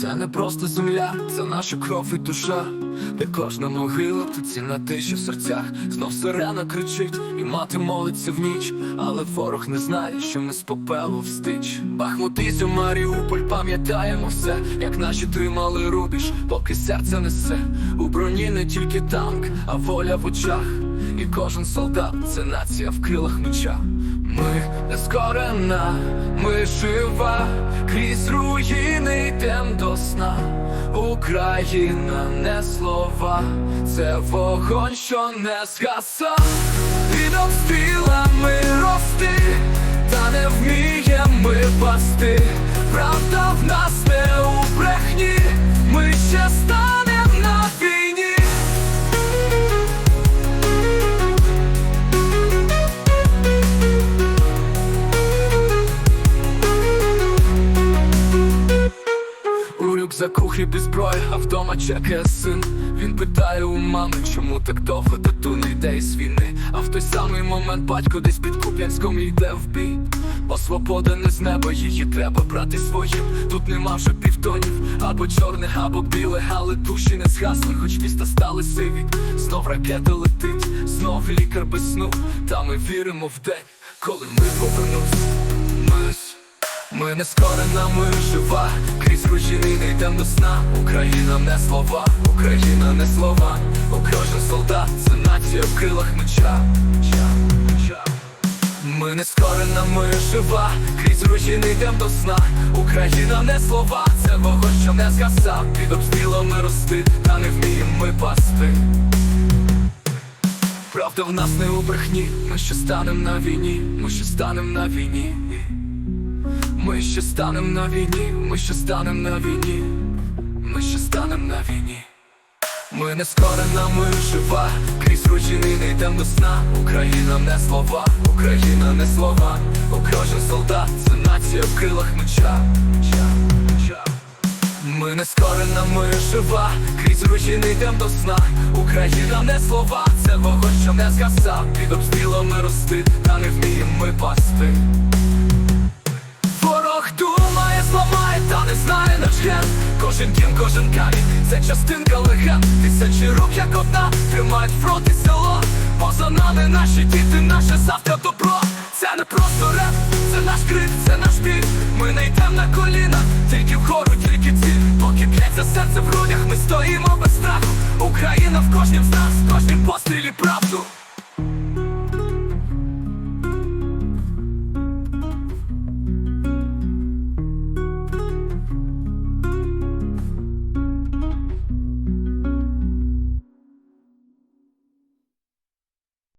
Це не просто земля, це наша кров і душа. Де кожна могила, тут ціна тиші в серцях. Знов сирена кричить, і мати молиться в ніч. Але ворог не знає, що ми з попелу встич. Бахмут Ізюм, Маріуполь, пам'ятаємо все, як наші тримали рубіж, поки серце несе. У броні не тільки танк, а воля в очах. І кожен солдат це нація в крилах меча. Ми не скорена, ми жива, крізь руїни йдем до сна. Україна не слова, це вогонь, що не згаса. Під обстрілами рости, та не вмієм ми пасти. У рюкзаку хліб і а вдома чекає син. Він питає у мами, чому так довго тату не йде із війни. А в той самий момент батько десь під Куп'янськом йде в бій. Бо свобода не з неба, її треба брати своїм. Тут нема вже півтонів, або чорне, або біле, але душі не згасли, хоч міста стали сиві. Знов ракета летить, знов лікар без сну. Та ми віримо в день, коли ми повернемось. Ми ми не скорена, ми жива, крізь руїни не йдем до сна. Україна не слова, Україна не слова, Кожен солдат, це нація в крилах меча. Ми не скорена, ми жива, крізь руїни йдем до сна. Україна не слова, це вогонь, що не згаса. Під обстрілами рости, та не вміємо ми пасти. Правда в нас не у брехні, ми ще станем на війні, ми ще станем на війні. Ми ще станем на війні, ми ще станем на війні, ми ще станем на війні. Ми не скорена, ми жива, крізь руїни не йдем до сна. Україна не слова, Україна не слова, Кожен солдат, це нація в крилах меча. Ми не скорена, ми жива, крізь руїни йдем до сна. Україна не слова, це вогонь, що не згаса. Під обстрілами рости, та не вміємо ми пасти. Знає Кожен дім, кожен камінь, це частинка легенд Тисячі рук, як одна, тримають фронт і село Поза нами наші діти, наше завтра добро. Це не просто реп, це наш крик, це наш біль. Ми не йдем на коліна, тільки вгору, тільки ціль. Поки б'ється серце в грудях, ми стоїмо без страху. Україна в кожнім з нас, в кожнім пострілі правду